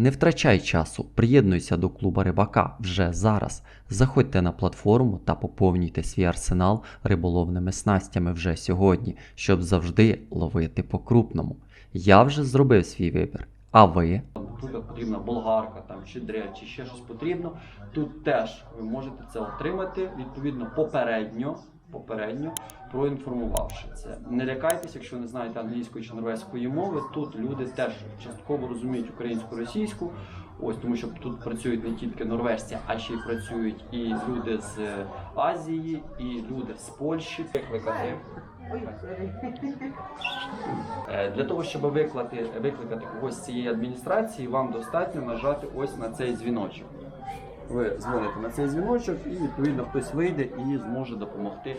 Не втрачай часу, приєднуйся до клуба рибака вже зараз. Заходьте на платформу та поповнюйте свій арсенал риболовними снастями вже сьогодні, щоб завжди ловити по крупному. Я вже зробив свій вибір. А ви? Наприклад, потрібна болгарка там, чи дрель, чи ще щось потрібно. Тут теж ви можете це отримати відповідно попередньо, попередньо проінформувавши це. Не лякайтесь, якщо не знаєте англійської чи норвезької мови. Тут люди теж частково розуміють українську, російську. Ось тому, що тут працюють не тільки норвежці, а ще й працюють і люди з Азії, і люди з Польщі. Викликати Е, Для того, щоб викликати, викликати когось з цієї адміністрації, вам достатньо нажати ось на цей дзвіночок. Ви дзвоните на цей дзвіночок, і відповідно хтось вийде і зможе допомогти е,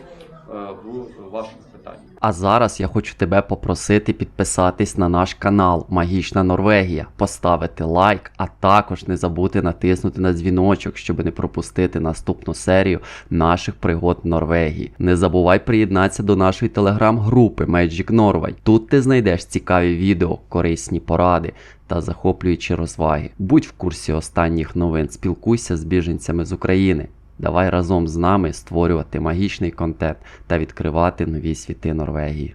в вашому питанні. А зараз я хочу тебе попросити підписатись на наш канал Магічна Норвегія, поставити лайк, а також не забути натиснути на дзвіночок, щоб не пропустити наступну серію наших пригод в Норвегії. Не забувай приєднатися до нашої телеграм-групи Magic Norway. Тут ти знайдеш цікаві відео, корисні поради та захоплюючі розваги. Будь в курсі останніх новин, спілкуйся з біженцями з України. Давай разом з нами створювати магічний контент та відкривати нові світи Норвегії.